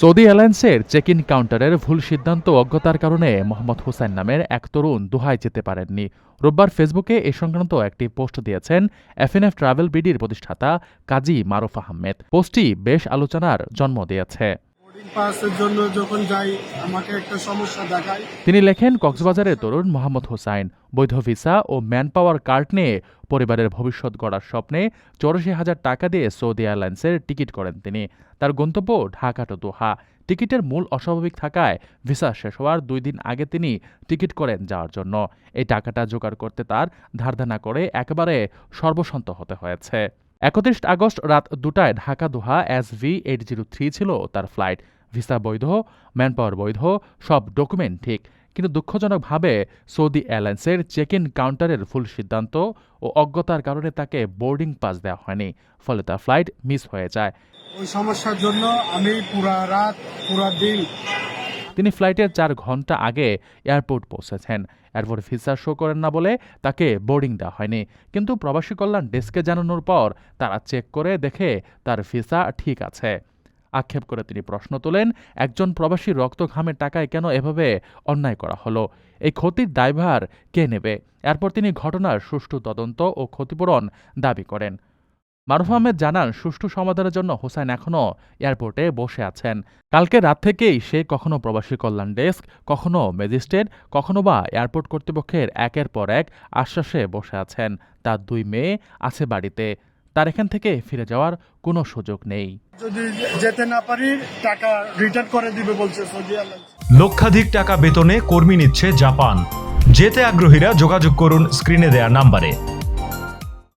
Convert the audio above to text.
Saudi এয়ারলাইন্সের check in কাউন্টারের ভুল সিদ্ধান্ত অজ্ঞতার কারণে মোহাম্মদ হুসাইন নামের এক তরুণ দোহায় যেতে পারেননি। রোববার ফেসবুকে এ সংক্রান্ত একটি পোস্ট দিয়েছেন এফএনএফ ট্রাভেল বিডির প্রতিষ্ঠাতা কাজী মারুফ আহমেদ। পোস্টটি বেশ আলোচনার জন্ম দিয়েছে। তিনি লেখেন, কক্সবাজারের তরুণ মোহাম্মদ হোসাইন, বৈধ ভিসা ও ম্যান পাওয়ার কার্ড নিয়ে পরিবারের ভবিষ্যৎ গড়ার স্বপ্নে চৌরাশি হাজার টাকা দিয়ে সৌদি এয়ারলাইন্সের টিকিট করেন তিনি। তার গন্তব্য ঢাকা টু দোহা। টিকিটের মূল অস্বাভাবিক থাকায় ভিসা শেষ হওয়ার দুই দিন আগে তিনি টিকিট করেন যাওয়ার জন্য। এই টাকাটা জোগাড় করতে তার ধারধানা করে একেবারে সর্বসন্ত হতে হয়েছে। একত্রিশ আগস্ট রাত দুটায় Dhaka Doha S V eight zero three ছিল তার ফ্লাইট। ভিসা বৈধ, ম্যানপাওয়ার বৈধ, সব ডকুমেন্ট ঠিক। কিন্তু দুঃখজনকভাবে সৌদি এয়ারলাইন্সের চেক ইন কাউন্টারের ভুল সিদ্ধান্ত ও অজ্ঞতার কারণে তাকে বোর্ডিং পাস দেওয়া হয়নি, ফলে তার ফ্লাইট মিস হয়ে যায়। ওই সমস্যার জন্য আমি পুরা রাত, পুরা দিন তিনি ফ্লাইটের চার ঘণ্টা আগে এয়ারপোর্ট পৌঁছেছেন। এরপর ভিসা শো করেন না বলে তাকে বোর্ডিং দেওয়া হয়নি। কিন্তু প্রবাসী কল্যাণ ডেস্কে জানানোর পর তারা চেক করে দেখে তার ভিসা ঠিক আছে। আক্ষেপ করে তিনি প্রশ্ন তোলেন, একজন প্রবাসী রক্ত ঘামের টাকায় কেন এভাবে অন্যায় করা হলো? এই ক্ষতির দায়ভার কে নেবে? এরপর তিনি ঘটনার সুষ্ঠু তদন্ত ও ক্ষতিপূরণ দাবি করেন। মারুফ আহমেদ জানান সুষ্ঠু সমাধানের জন্য হোসেন এখনও এয়ারপোর্টে বসে আছেন। কালকে রাত থেকেই সে কখনো প্রবাসী কল্যাণ ডেস্ক কখনো ম্যাজিস্ট্রেট কখনো বা এয়ারপোর্ট কর্তৃপক্ষের একের পর এক আশ্বাসে বসে আছেন। তার দুই মেয়ে আছে বাড়িতে। তার এখান থেকে ফিরে যাওয়ার কোনো সুযোগ নেই। যদি যেতে না পারি টাকা রিটার্ন করে দিবে বলছে সৌদি লক্ষাধিক টাকা বেতনে কর্মী নিচ্ছে জাপান। যেতে আগ্রহীরা যোগাযোগ করুন স্ক্রিনে দেয়া নাম্বারে।